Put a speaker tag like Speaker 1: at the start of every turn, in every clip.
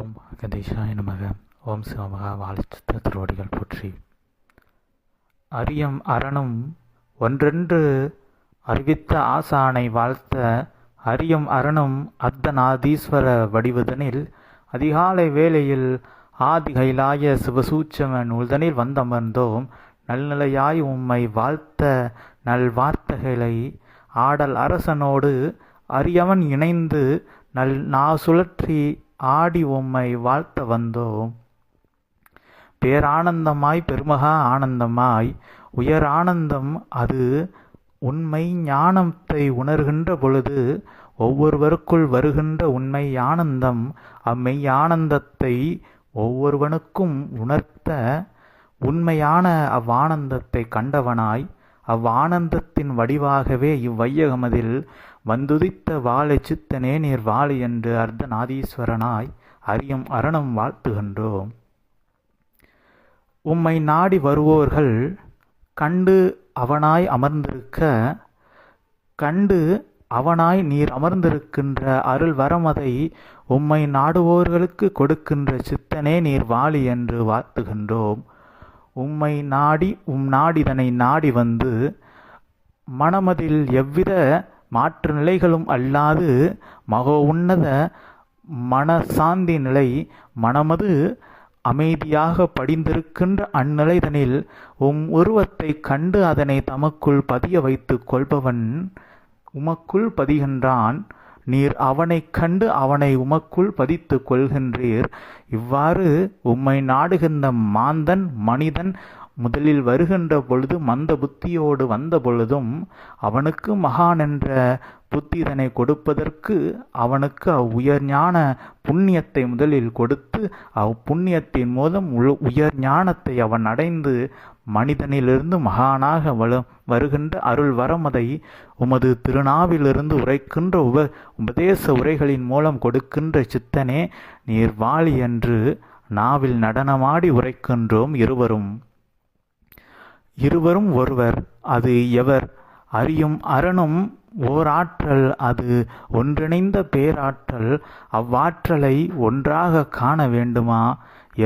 Speaker 1: ஓம் அகதீஷாய நமக. ஓம் சிவமகா வாழிச்சித்த திருவடிகள் போற்றி. அரியம் அரணும் ஒன்றென்று அறிவித்த ஆசானை வாழ்த்த அரியம் அரணும் அர்த்தநாதீஸ்வர வடிவதனில் அதிகாலை வேளையில் ஆதி கைலாய சிவசூச்சம நூல்தனில் வந்தமர்ந்தோம். நல்நிலையாய் உம்மை வாழ்த்த நல்வார்த்தைகளை ஆடல் அரசனோடு அரியவன் இணைந்து நல் நா சுழற்றி ஆடி உம்மை வாழ்த்த வந்தோம் பேரானந்தமாய் பெருமகா ஆனந்தமாய் உயர் ஆனந்தம் அது உண்மை ஞானத்தை உணர்கின்ற பொழுது ஒவ்வொருவருக்குள் வருகின்ற உண்மை ஆனந்தம் அம்மெய் ஆனந்தத்தை ஒவ்வொருவனுக்கும் உணர்த்த உண்மையான அவ்வானந்தத்தை கண்டவனாய் அவ்வானந்தத்தின் வடிவாகவே இவ்வையகமதில் வந்துதித்த வாழை சித்தனே நீர் வாழி என்று அர்த்தநாதீஸ்வரனாய் அறியும் அரணம் வாழ்த்துகின்றோம். உம்மை நாடி வருவோர்கள் கண்டு அவனாய் அமர்ந்திருக்க கண்டு அவனாய் நீர் அமர்ந்திருக்கின்ற அருள் வரமதை உம்மை நாடுவோர்களுக்கு கொடுக்கின்ற சித்தனே நீர் வாழி என்று வாழ்த்துகின்றோம். உம்மை நாடி உம் நாடிதனை நாடி வந்து மனமதில் எவ்வித மாற்று நிலைகளும் அல்லாது மகோ உன்னத மனசாந்தி நிலை மனமது அமைதியாக படிந்திருக்கின்ற அந்நிலைதனில் உம் உருவத்தை கண்டு அதனை தமக்குள் பதிய வைத்து கொள்பவன் உமக்குள் பதிகின்றான். நீர் அவனைக் கண்டு அவனை உமக்குள் பதித்து கொள்கின்றீர். இவ்வாறு உம்மை நாடுகின்ற மாந்தன் மனிதன் முதலில் வருகின்ற பொழுது மந்த புத்தியோடு வந்த பொழுதும் அவனுக்கு மகான் என்ற புத்திதனை கொடுப்பதற்கு அவனுக்கு அவ்வுயர் ஞான புண்ணியத்தை முதலில் கொடுத்து அவ் புண்ணியத்தின் மூலம் உயர் ஞானத்தை அவன் அடைந்து மனிதனிலிருந்து மகானாக வள வருகின்ற அருள் வரமதை உமது திருநாவிலிருந்து உரைக்கின்ற உப உபதேச உரைகளின் மூலம் கொடுக்கின்ற சித்தனே நீர் வாழி என்று நாவில் நடனமாடி உரைக்கின்றோம் இருவரும். இருவரும் ஒருவர் அது எவர் அறியும் அரணும் ஓராற்றல் அது ஒன்றிணைந்த பேராற்றல் அவ்வாற்றலை ஒன்றாக காண வேண்டுமா?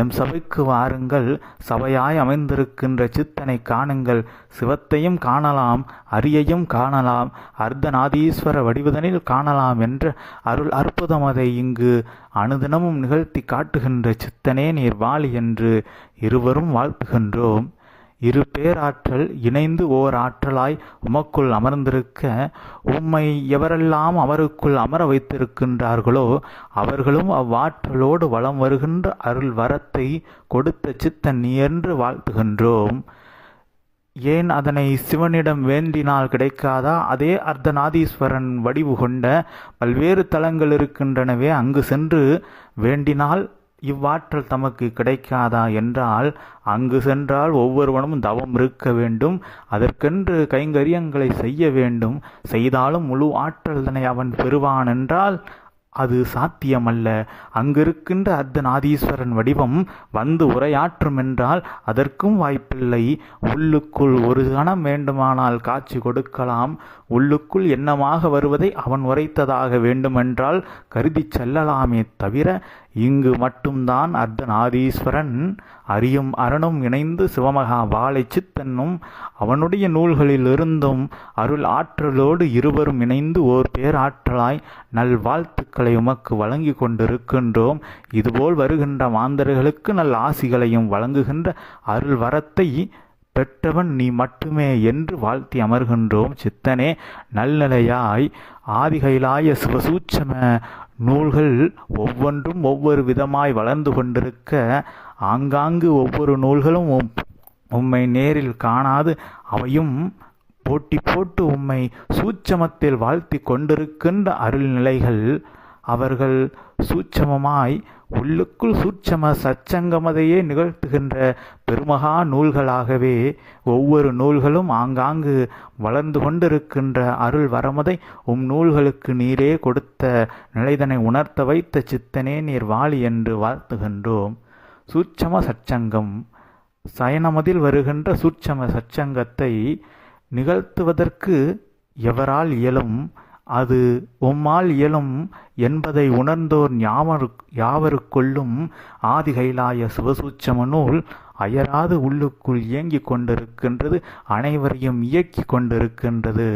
Speaker 1: எம் சபைக்கு வாருங்கள் சபையாய் அமைந்திருக்கின்ற சித்தனை காணுங்கள். சிவத்தையும் காணலாம் அரியையும் காணலாம் அர்த்தநாதீஸ்வர வடிவதனில் காணலாம் என்ற அருள் அற்புதம் அதை இங்கு அனுதினமும் நிகழ்த்தி காட்டுகின்ற சித்தனே நீர் வாழி என்று இருவரும் வாழ்த்துகின்றோம். இரு பேராற்றல் இணைந்து ஓர் ஆற்றலாய் உமக்குள் அமர்ந்திருக்க உம்மை எவரெல்லாம் அவருக்குள் அமர வைத்திருக்கின்றார்களோ அவர்களும் அவ்வாற்றலோடு வளம் வருகின்ற அருள் வரத்தை கொடுத்த சித்தன் நீ என்று வாழ்த்துகின்றோம். ஏன் அதனை சிவனிடம் வேண்டினால் கிடைக்காதா? அதே அர்த்தநாதீஸ்வரன் வடிவு கொண்ட பல்வேறு தலங்கள் இருக்கின்றனவே அங்கு சென்று வேண்டினால் இவ்வாற்றல் தமக்கு கிடைக்காதா என்றால் அங்கு சென்றால் ஒவ்வொருவனும் தவம் இருக்க வேண்டும் அதற்கென்று கைங்கரியங்களை செய்ய வேண்டும். செய்தாலும் முழு ஆற்றல் தனை அவன் பெறுவான் என்றால் அது சாத்தியமல்ல. அங்கிருக்கின்ற அர்த்தநாதீஸ்வரன் வடிவம் வந்து உரையாற்றும் என்றால் அதற்கும் வாய்ப்பில்லை. உள்ளுக்குள் ஒரு கணம் வேண்டுமானால் காட்சி கொடுக்கலாம். உள்ளுக்குள் என்னமாக வருவதை அவன் உரைத்ததாக வேண்டுமென்றால் கருதி செல்லலாமே தவிர இங்கு மட்டும்தான் அர்த்தநாதீஸ்வரன் அரியும் அரணும் இணைந்து சிவமகா வாழை சித்தன்னும் அவனுடைய நூல்களிலிருந்தும் அருள் ஆற்றலோடு இருவரும் இணைந்து ஓர் பேராற்றலாய் நல்வாழ்த்துக்களை உமக்கு வழங்கி கொண்டிருக்கின்றோம். இதுபோல் வருகின்ற மாந்தர்களுக்கு நல் ஆசிகளையும் வழங்குகின்ற அருள் வரத்தை பெற்றவன் நீ மட்டுமே என்று வாழ்த்தி அமர்கின்றோம் சித்தனே. நல்லலையாய் ஆதிகைலாய சிவசூட்சம நூல்கள் ஒவ்வொன்றும் ஒவ்வொரு விதமாய் வளர்ந்து கொண்டிருக்க ஆங்காங்கு ஒவ்வொரு நூல்களும் உம்மை நேரில் காணாது அவையும் போட்டி போட்டு உம்மை சூட்சமத்தில் வாழ்த்தி கொண்டிருக்கின்ற அருள்நிலைகள் அவர்கள் சூட்சமமாய் உள்ளுக்குள் சூட்சம சச்சங்கமதையே நிகழ்த்துகின்ற பெருமகா நூல்களாகவே ஒவ்வொரு நூல்களும் ஆங்காங்கு வளர்ந்து கொண்டிருக்கின்ற அருள் வரமதை உம் நூல்களுக்கு நீரே கொடுத்த நிலைதனை உணர்த்த வைத்த சித்தனே நீர் வாழி என்று வாழ்த்துகின்றோம். சூட்சம சச்சங்கம். சயனமதில் வருகின்ற சூட்சம சச்சங்கத்தை நிகழ்த்துவதற்கு எவரால் இயலும்? அது உம்மால் இயலும் என்பதை உணர்ந்தோர் ஞாபரு யாவருக்குள்ளும் ஆதிகைலாய சிவசூச்சம நூல் அயராது உள்ளுக்குள் இயங்கிக் கொண்டிருக்கின்றது அனைவரையும் இயக்கி கொண்டிருக்கின்றது.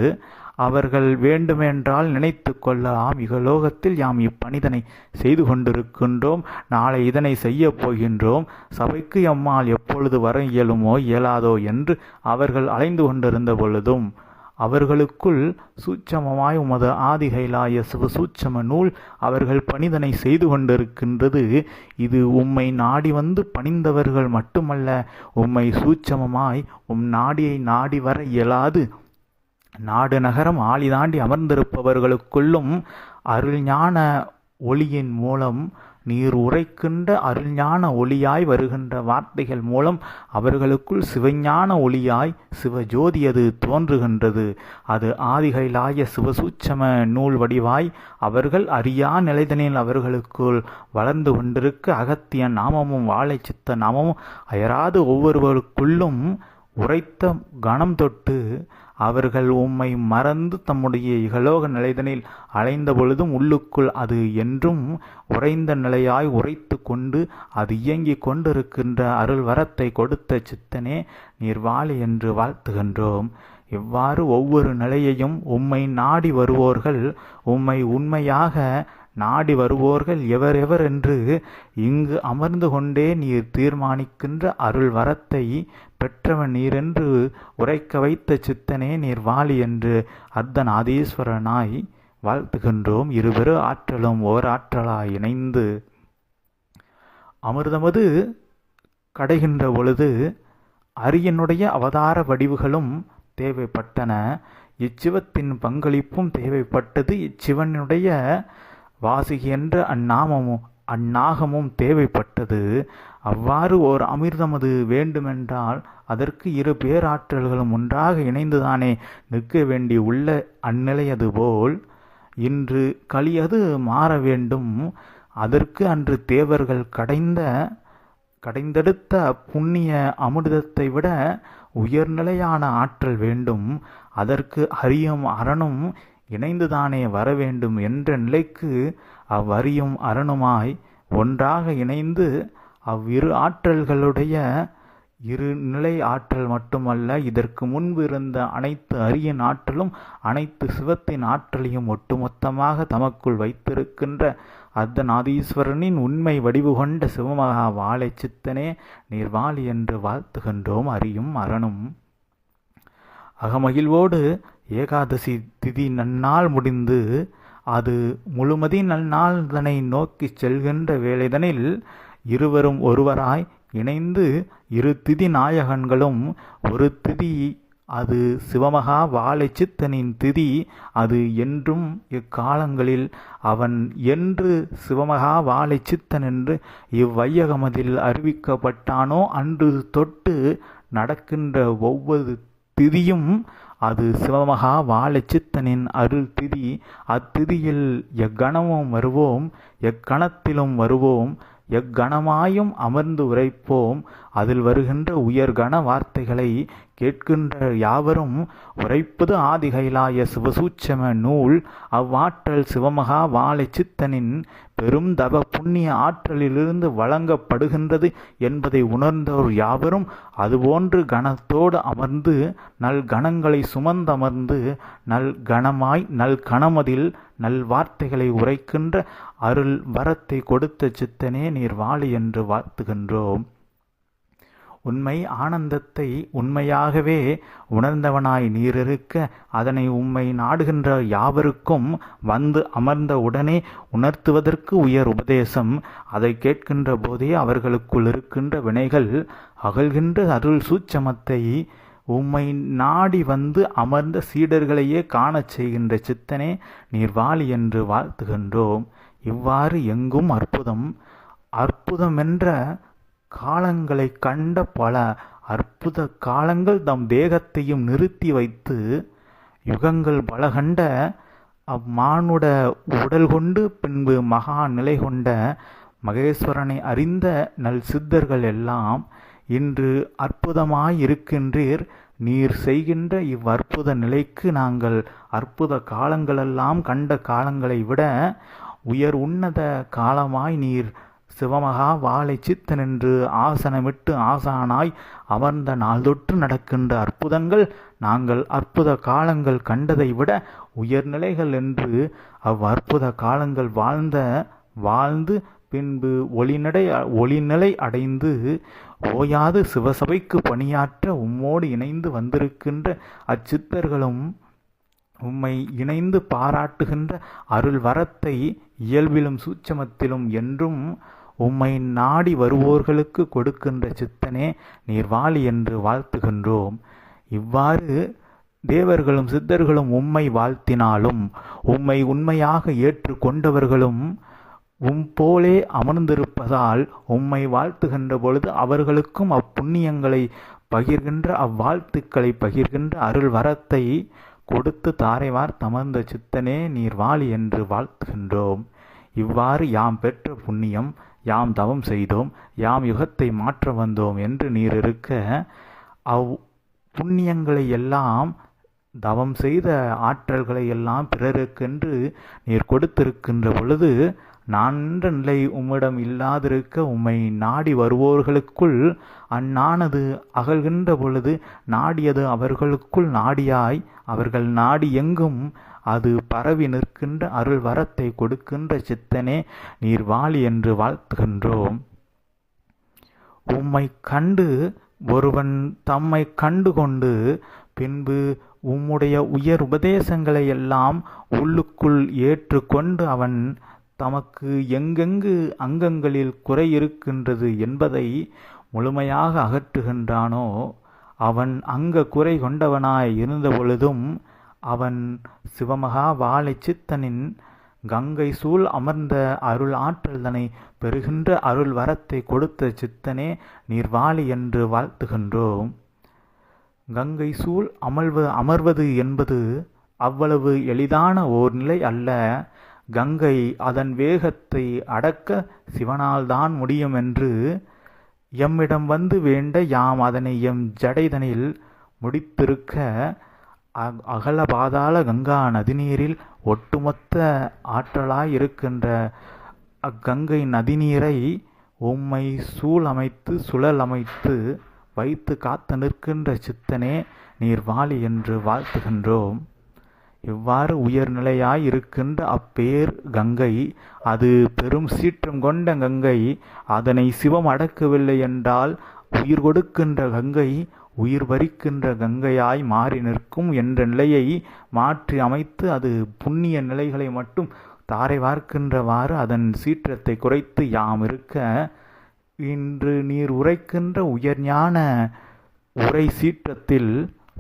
Speaker 1: அவர்கள் வேண்டுமென்றால் நினைத்து கொள்ளலாம் இகலோகத்தில் யாம் இப்பணிதனை செய்து கொண்டிருக்கின்றோம் நாளை இதனை செய்ய போகின்றோம் சபைக்கு எம்மால் எப்பொழுது வர இயலுமோ இயலாதோ என்று அவர்கள் அலைந்து கொண்டிருந்த பொழுதும் அவர்களுக்குள் சூட்சமமாய் உமது ஆதிகைலாய சிவசூட்சம நூல் அவர்கள் பணிதனை செய்து கொண்டிருக்கின்றது. இது உம்மை நாடி வந்து பணிந்தவர்கள் மட்டுமல்ல உம்மை சூட்சமமாய் உம் நாடியை நாடி வர இயலாது. நாடு நகரம் ஆளி தாண்டி அமர்ந்திருப்பவர்களுக்குள்ளும் அருள்ஞான ஒளியின் மூலம் நீர் உரைக்கின்ற அருள்ஞான ஒளியாய் வருகின்ற வார்த்தைகள் மூலம் அவர்களுக்குள் சிவஞான ஒளியாய் சிவஜோதி அது தோன்றுகின்றது. அது ஆதிகைலாய சிவசூட்சம நூல் வடிவாய் அவர்கள் அறியா நிலைதனில் அவர்களுக்குள் வளர்ந்து கொண்டிருக்க அகத்திய நாமமும் வாழை சித்த நாமமும் அயராது ஒவ்வொருவருக்குள்ளும் உரைத்த கணம் தொட்டு அவர்கள் உம்மை மறந்து தம்முடைய இகலோக நிலைதனில் அலைந்த பொழுதும் உள்ளுக்குள் அது என்றும் உறைந்த நிலையாய் உரைத்து கொண்டு அது இயங்கிக் கொண்டிருக்கின்ற அருள் வரத்தை கொடுத்த சித்தனே நீர் வாழி என்று வாழ்த்துகின்றோம். இவ்வாறு ஒவ்வொரு நிலையையும் உம்மை நாடி வருவோர்கள் உம்மை உண்மையாக நாடி வருவோர்கள் எவரெவர் என்று இங்கு அமர்ந்து கொண்டே நீர் தீர்மானிக்கின்ற அருள் வரத்தை பெற்றவன் நீரென்று உரைக்க வைத்த சித்தனே நீர் வாலி என்று அர்த்தநாதீஸ்வரனாய் வாழ்த்துகின்றோம். இருவரு ஆற்றலும் ஓர் ஆற்றலாய் இணைந்து அமிர்தமது கடைகின்ற பொழுது அரியனுடைய அவதார வடிவுகளும் தேவைப்பட்டன. இச்சிவத்தின் பங்களிப்பும் தேவைப்பட்டது. இச்சிவனுடைய வாசுகி என்ற அந்நாமமும் அந்நாகமும் தேவைப்பட்டது. அவ்வாறு ஓர் அமிர்தமது வேண்டுமென்றால் அதற்கு இரு பேராற்றல்களும் ஒன்றாக இணைந்துதானே நிற்க வேண்டி உள்ள அந்நிலையது போல் இன்று களியது மாற வேண்டும். அதற்கு அன்று தேவர்கள் கடைந்த கடைந்தெடுத்த புண்ணிய அமிர்தத்தை விட உயர்நிலையான ஆற்றல் வேண்டும். அதற்கு அரியும் அரணும் இணைந்துதானே வர வேண்டும் என்ற நிலைக்கு அவ்வரியும் அரணுமாய் ஒன்றாக இணைந்து அவ்விரு ஆற்றல்களுடைய இரு நிலை ஆற்றல் மட்டுமல்ல இதற்கு முன்பு இருந்த அனைத்து அரியன் ஆற்றலும் அனைத்து சிவத்தின் ஆற்றலையும் ஒட்டுமொத்தமாக தமக்குள் வைத்திருக்கின்ற அர்த்தநாதீஸ்வரனின் உண்மை வடிவு கொண்ட சிவமகா வாழை சித்தனே நீர் வாழி என்று வாழ்த்துகின்றோம் அறியும் அரணும். அகமகிழ்வோடு ஏகாதசி திதி நன்னால் முடிந்து அது முழுமதி நன்னாள் தனை நோக்கிச் செல்கின்ற வேலைதனில் இருவரும் ஒருவராய் இணைந்து இரு திதி நாயகன்களும் ஒரு திதி அது சிவமகா வாழைச்சித்தனின் திதி அது என்றும் இக்காலங்களில் அவன் என்று சிவமகா வாழைச்சித்தன் என்று இவ்வையகமதில் அறிவிக்கப்பட்டானோ அன்று தொட்டு நடக்கின்ற ஒவ்வொரு திதியும் அது சிவமகா வாழச்சித்தனின் அருள் திதி. அத்திதியில் எக்கணமும் வருவோம் எக்கணத்திலும் வருவோம் எக்கணமாயும் அமர்ந்து உரைப்போம். அதில் வருகின்ற உயர்கன வார்த்தைகளை கேட்கின்ற யாவரும் உரைப்பது ஆதிகைலாய சிவசூட்சம நூல் அவ்வாற்றல் சிவமகா வாழை சித்தனின் பெரும் தவ புண்ணிய ஆற்றலிலிருந்து வழங்கப்படுகின்றது என்பதை உணர்ந்தோர் யாவரும் அதுபோன்று கணத்தோடு அமர்ந்து நல் கணங்களை சுமந்தமர்ந்து நல் கணமாய் நல் கணமதில் நல் வார்த்தைகளை உரைக்கின்ற அருள் வரத்தை கொடுத்த சித்தனே நீர் வாழி என்று வாழ்த்துகின்றோம். உண்மை ஆனந்தத்தை உண்மையாகவே உணர்ந்தவனாய் நீரிருக்க அதனை உம்மை நாடுகின்ற யாவருக்கும் வந்து அமர்ந்த உடனே உணர்த்துவதற்கு உயர் உபதேசம். அதை கேட்கின்ற போதே அவர்களுக்குள் இருக்கின்ற வினைகள் அகழ்கின்ற அருள் சூட்சமத்தை உம்மை நாடி வந்து அமர்ந்த சீடர்களையே காணச் செய்கின்ற சித்தனே நீர்வாளி என்று வாழ்த்துகின்றோம். இவ்வாறு எங்கும் அற்புதம் அற்புதமென்ற காலங்களை கண்ட பல அற்புத காலங்கள் தம் தேகத்தையும் நிறுத்தி வைத்து யுகங்கள் பல கண்ட அம்மானுட உடல் கொண்டு பின்பு மகா நிலை கொண்ட மகேஸ்வரனை அறிந்த நல் சித்தர்கள் எல்லாம் இன்று அற்புதமாயிருக்கின்றீர். நீர் செய்கின்ற இவ்வற்புத நிலைக்கு நாங்கள் அற்புத காலங்களெல்லாம் கண்ட காலங்களை விட உயர் உன்னத காலமாய் நீர் சிவமகா வாழை சித்தனென்று ஆசனமிட்டு ஆசானாய் அமர்ந்த நாள்தொற்று நடக்கின்ற அற்புதங்கள் நாங்கள் அற்புத காலங்கள் கண்டதை விட உயர்நிலைகள் என்று அவ்வற்புத காலங்கள் வாழ்ந்த வாழ்ந்து பின்பு ஒளிநடை ஒளிநிலை அடைந்து ஓயாது சிவசபைக்கு பணியாற்ற உம்மோடு இணைந்து வந்திருக்கின்ற அச்சித்தர்களும் உம்மை இணைந்து பாராட்டுகின்ற அருள் வரத்தை இயல்பிலும் சூட்சமத்திலும் என்றும் உம்மை நாடி வருவோர்களுக்கு கொடுக்கின்ற சித்தனே நீர் வாழி என்று வாழ்த்துகின்றோம். இவ்வாறு தேவர்களும் சித்தர்களும் உம்மை வாழ்த்தினாலும் உம்மை உண்மையாக ஏற்றுக்கொண்டவர்களும் உம் போலே அமர்ந்திருப்பதால் உம்மை வாழ்த்துகின்ற பொழுது அவர்களுக்கும் அப்புண்ணியங்களை பகிர்கின்ற அவ்வாழ்த்துக்களை பகிர்கின்ற அருள் வரத்தை கொடுத்து தாரைவார் தமர்ந்த சித்தனே நீர் வாழி என்று வாழ்த்துகின்றோம். இவ்வாறு யாம் பெற்ற புண்ணியம் யாம் தவம் செய்தோம் யாம் யுகத்தை மாற்ற வந்தோம் என்று நீர் இருக்க அவ் புண்ணியங்களை எல்லாம் தவம் செய்த ஆற்றல்களை எல்லாம் பிறருக்கென்று நீர் கொடுத்திருக்கின்ற பொழுது நான் என்ற நிலை உம்மிடம் இல்லாதிருக்க உம்மை நாடி வருவோர்களுக்குள் அந்நானது அகல்கின்ற பொழுது நாடியது அவர்களுக்குள் நாடியாய் அவர்கள் நாடி எங்கும் அது பரவி நிற்கின்ற அருள் வரத்தை கொடுக்கின்ற சித்தனே நீர் வாழி என்று வாழ்த்துகின்றோம். உம்மை கண்டு ஒருவன் தம்மை கண்டு கொண்டு பின்பு உம்முடைய உயர் உபதேசங்களை எல்லாம் உள்ளுக்குள் ஏற்றுக்கொண்டு அவன் தமக்கு எங்கெங்கு அங்கங்களில் குறை இருக்கின்றது என்பதை முழுமையாக அகற்றுகின்றானோ அவன் அங்க குறை கொண்டவனாய் இருந்த பொழுதும் அவன் சிவமகா வாழை சித்தனின் கங்கை சூழ் அமர்ந்த அருள் ஆற்றல்தனை பெறுகின்ற அருள் வரத்தை கொடுத்த சித்தனே நீர் வாழி என்று வாழ்த்துகின்றோம். கங்கை சூழ் அமர்வு அமர்வது என்பது அவ்வளவு எளிதான ஓர் நிலை அல்ல. கங்கை அதன் வேகத்தை அடக்க சிவனால்தான் முடியும் என்று எம்மிடம் வந்து வேண்ட யாம் அதனை எம் ஜடைதனில் முடித்திருக்க அகல பாதாள கங்கா நதிநீரில் ஒட்டுமொத்த ஆற்றலாய் இருக்கின்ற அக்கங்கை நதிநீரை உம்மை சூழ் அமைத்து சுழல் அமைத்து வைத்து காத்து நிற்கின்ற சித்தனே நீர் வாழி என்று வாழ்த்துகின்றோம். இவ்வாறு உயர்நிலையாய் இருக்கின்ற அப்பேர் கங்கை அது பெரும் சீற்றம் கொண்ட கங்கை அதனை சிவம் அடக்கவில்லை என்றால் உயிர் கொடுக்கின்ற கங்கை உயிர் வரிக்கின்ற கங்கையாய் மாறி நிற்கும் என்ற நிலையை மாற்றி அமைத்து அது புண்ணிய நிலைகளை மட்டும் தாரை வார்க்கின்றவாறு அதன் சீற்றத்தை குறைத்து யாம் இருக்க இன்று நீர் உரைக்கின்ற உயர்ஞான உரை சீற்றத்தில்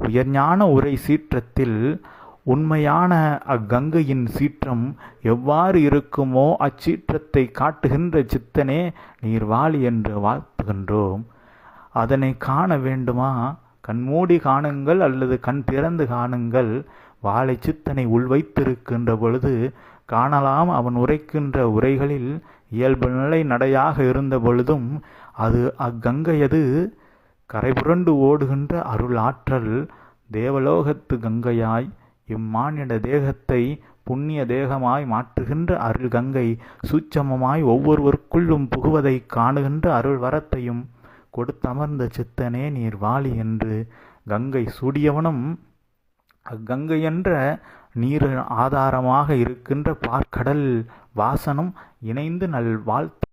Speaker 1: உயர்ஞான உரை சீற்றத்தில் உண்மையான அக்கங்கையின் சீற்றம் எவ்வாறு இருக்குமோ அச்சீற்றத்தை காட்டுகின்ற சித்தனே நீர் வாழி என்று வாழ்த்துகின்றோம். அதனை காண வேண்டுமா? கண்மூடி காணுங்கள் அல்லது கண் திறந்து காணுங்கள். வாழை சித்தனை உள்வைத்திருக்கின்ற பொழுது காணலாம் அவன் உரைக்கின்ற உரைகளில் இயல்பு நிலை நடையாக இருந்த பொழுதும் அது அக்கங்கையது கரைபுரண்டு ஓடுகின்ற அருள் ஆற்றல் தேவலோகத்து கங்கையாய் இம்மானிட தேகத்தை புண்ணிய தேகமாய் மாற்றுகின்ற அருள் கங்கை சூட்சமமாய் ஒவ்வொருவருக்குள்ளும் புகுவதை காணுகின்ற அருள் வரத்தையும் கொடுத்தமர்ந்த சித்தனே நீர் வாளி என்று கங்கை சூடியவனும் அக்கங்கை என்ற நீர் ஆதாரமாக இருக்கின்ற பார்க்கடல் வாசனும் இணைந்து நல் வாழ்த்து